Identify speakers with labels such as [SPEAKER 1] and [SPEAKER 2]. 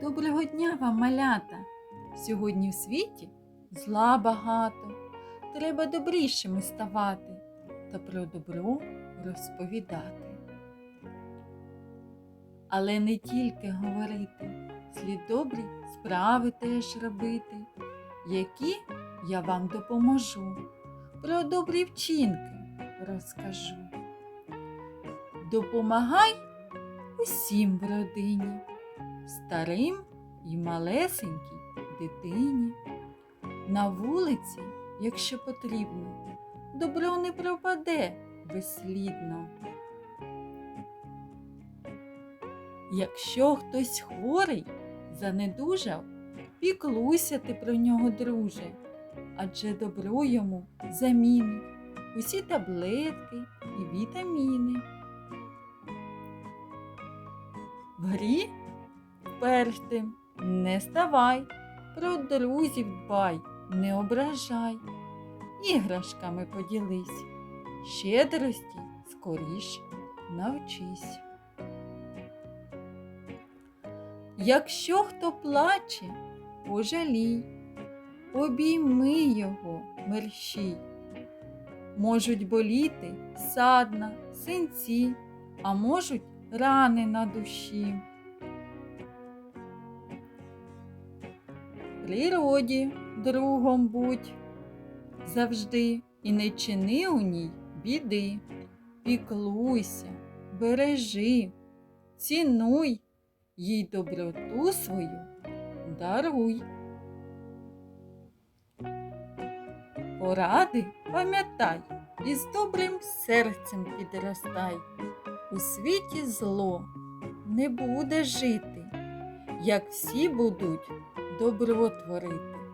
[SPEAKER 1] Доброго дня вам, малята! Сьогодні в світі зла багато. Треба добрішими ставати та про добро розповідати. Але не тільки говорити, слід добрі справи теж робити, які я вам допоможу. Про добрі вчинки розкажу. Допомагай усім в родині старим і малесенькій дитині. На вулиці, якщо потрібно, добро не пропаде безслідно. Якщо хтось хворий, занедужав, піклуйся ти про нього, друже, адже добро йому замінить усі таблетки і вітаміни. В грі вперти не ставай, про друзів дбай, не ображай, іграшками поділись, щедрості скоріш навчись. Якщо хто плаче, пожалій, обійми його мерщій. Можуть боліти садна, синці, а можуть рани на душі. Природі другом будь завжди і не чини у ній біди. Піклуйся, бережи, цінуй, їй доброту свою даруй. Поради пам'ятай і з добрим серцем підростай. У світі зло не буде жити, як всі будуть добро творити.